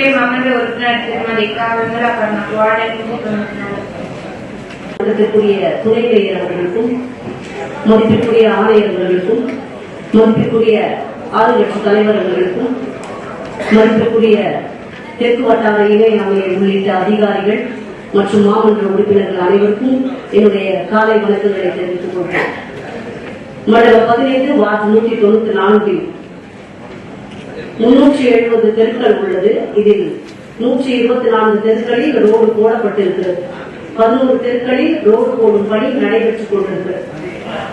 સ્કૂલે મામલે உறுப்பினர் திருமதி க விமலாபரணம் மதிப்பிற்குரிய துணை பெயர்களுக்கும் மதிப்பிற்குரிய ஆணையர்களுக்கும் மதிப்பிற்குரிய ஆறு லட்சம் தலைவர்களுக்கும் மதிப்பிற்குரிய தெற்கு வட்டார இணை ஆணையர் உள்ளிட்ட அதிகாரிகள் மற்றும் மாமன்ற உறுப்பினர்கள் அனைவருக்கும் என்னுடைய காலை வணக்கங்களை தெரிவித்துக் கொள்கிறேன் மண்டலம் பதினைந்து வார்டு நூற்றி தொண்ணூத்தி நான்கு முன்னூற்றி எழுபது தெருக்கள் உள்ளது. இதில் நூற்றி இருபத்தி நான்கு தெருக்களில் ரோடு போடப்பட்டிருக்கிறது. பதினோரு தெருக்களில் ரோடு போடும் பணி நடைபெற்றுக் கொண்டிருக்கிறது.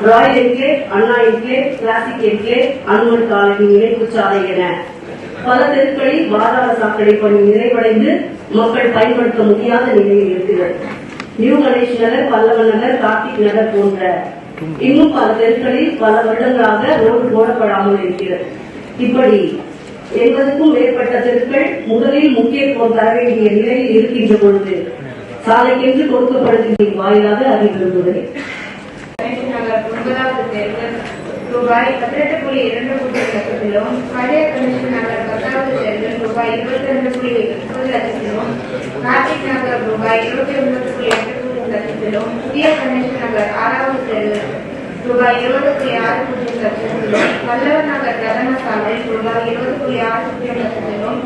ராயல் என்கேட் அண்ணா என்கேட் கிளாசிக் என்கேட் அனுமன் காலனி இணைப்பு சாலை என பல தெருக்களில் வாதாள சாக்கடை பணி நிறைவடைந்து மக்கள் பயன்படுத்த முடியாத நிலையில் இருக்கிறது. நியூ கணேஷ் நகர் பல்லவன் நகர் கார்த்திக் நகர் போன்ற இன்னும் பல தெருக்களில் பல வருடங்களாக ரோடு போடப்படாமல் இருக்கிறது. இப்படி எண்பதுக்கும் மேற்பட்ட தெருக்கள் முதலில் முக்கியத்துவம் தர வேண்டிய நிலையில் இருக்கின்ற பொழுது சாலைக்கென்று கொடுக்கப்படுகின்ற வாயிலாக அறிய விரும்புகிறேன் நகர் ரூபாய் பதினெட்டு புள்ளி இரண்டு கோடி லட்சத்திலும் பழைய கமிஷன் நகர் பத்தாவது தெருவில் ரூபாய் இருபத்தி ரெண்டு புள்ளி முப்பது லட்சத்திலும் கார்த்திக் நகர் ரூபாய் இருபத்தி ஒன்பது புள்ளி எட்டு பூஜ்ஜியம் லட்சத்திலும் புதிய கமிஷன் நகர் ஆறாவது தெருவில் ரூபாய் இருபது புள்ளி ஆறு பூஜ்ஜியம் லட்சத்திலும் வல்லவர் நகர் ரதன சாலை ரூபாய் இருபது புள்ளி ஆறு பூஜ்ஜியம் லட்சத்திலும்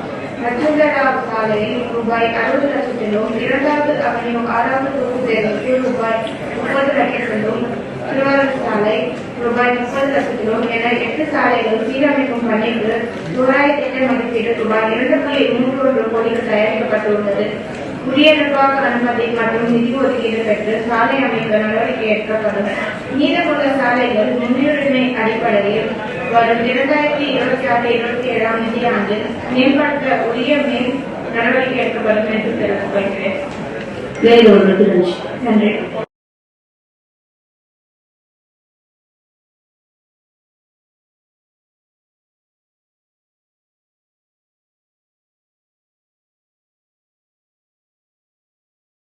நட்சத்திரராவ் சாலையில் ரூபாய் அறுபது லட்சத்திலும் இரண்டாவது அவனியும் ஆறாவது தொகுதி தேர்வுக்கு ரூபாய் முப்பது லட்சத்திலும் திருவாரூர் சாலை ரூபாய் முப்பது லட்சத்திலும் என எட்டு சாலைகள் சீரமைக்கும் பணிக்கு ரூபாய் திட்ட மதிப்பீடு ரூபாய் இரண்டு புள்ளி மூன்று கோடிகள் தயாரிக்கப்பட்டுள்ளது. புதிய நிர்வாக அனுமதி மற்றும் நிதி ஒதுக்கீடு பெற்று சாலை அமைக்க நடவடிக்கை எடுக்கப்படும். மீதமுள்ள சாலைகள் முன்னுரிமை அடிப்படையில் வரும் இரண்டாயிரத்தி இருபத்தி ஆறு இருபத்தி ஏழாம் நிதியாண்டில் மேம்படுத்த உரிய மேல் நடவடிக்கை எடுக்கப்படும் என்று தெரிவித்துக் கொள்கிறேன். நன்றி.